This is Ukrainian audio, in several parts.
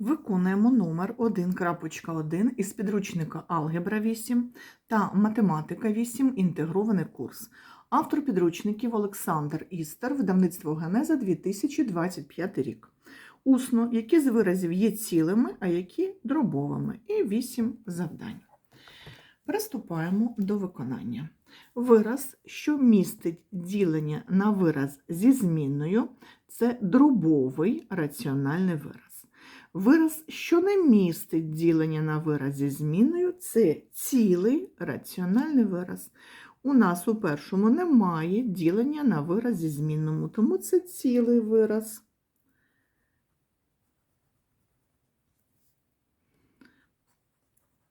Виконуємо номер 1.1 із підручника Алгебра 8 та Математика 8. Інтегрований курс. Автор підручників Олександр Істер, видавництво Генеза 2025 рік. Усно, які з виразів є цілими, а які дробовими. І 8 завдань. Приступаємо до виконання. Вираз, що містить ділення на вираз зі змінною, це дробовий раціональний вираз. Вираз, що не містить ділення на вираз зі зміною, це цілий раціональний вираз. У нас у першому немає ділення на вираз зі змінному, тому це цілий вираз.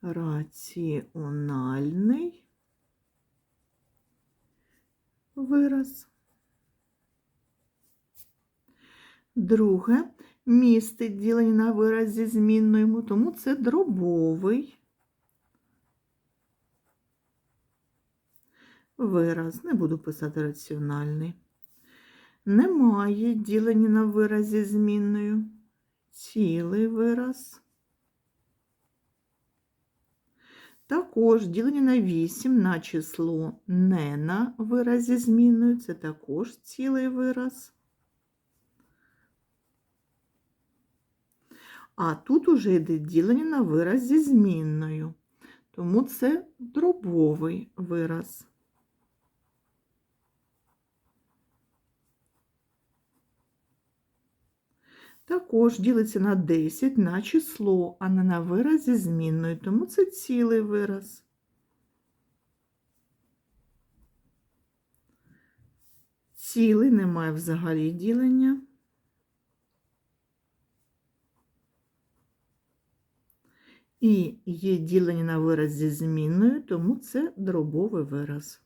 Раціональний вираз. Друге містить ділення на вираз зі змінною, тому це дробовий вираз. Не буду писати раціональний. Немає ділення на вираз зі змінною. Цілий вираз. Також ділення на 8 на число не на вираз зі змінною. Це також цілий вираз. А тут уже йде ділення на вираз зі змінною. Тому це дробовий вираз. Також ділиться на 10 на число, а не на вираз зі змінною, тому це цілий вираз. Цілий немає взагалі ділення. І є ділення на вираз зі змінною, тому це дробовий вираз.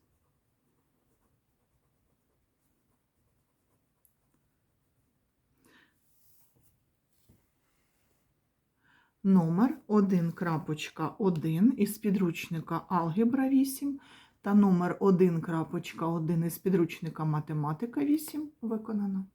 Номер 1.1 із підручника Алгебра 8 та номер 1.1 із підручника Математика 8 виконано.